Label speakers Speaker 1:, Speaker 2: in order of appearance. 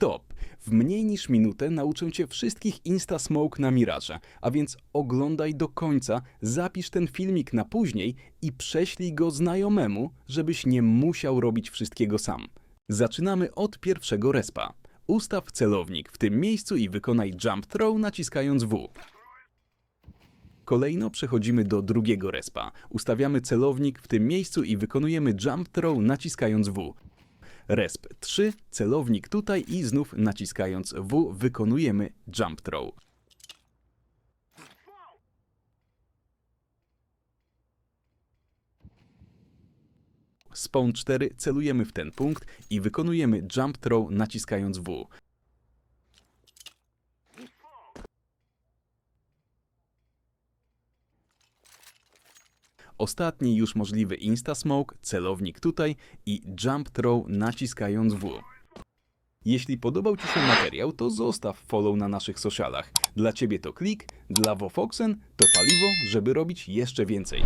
Speaker 1: stop! W mniej niż minutę nauczę Cię wszystkich Insta Smoke na Miraże, a więc oglądaj do końca, zapisz ten filmik na później i prześlij go znajomemu, żebyś nie musiał robić wszystkiego sam. Zaczynamy od pierwszego respa. Ustaw celownik w tym miejscu i wykonaj jump throw naciskając W. Kolejno przechodzimy do drugiego respa. Ustawiamy celownik w tym miejscu i wykonujemy jump throw naciskając W. Resp 3, celownik tutaj i znów naciskając W wykonujemy jump throw. Spawn 4 celujemy w ten punkt i wykonujemy jump throw naciskając W. Ostatni już możliwy Insta Smoke, celownik tutaj i jump throw naciskając W. Jeśli podobał Ci się materiał, to zostaw follow na naszych socialach. Dla Ciebie to klik, dla Wofoxen to paliwo, żeby robić jeszcze więcej.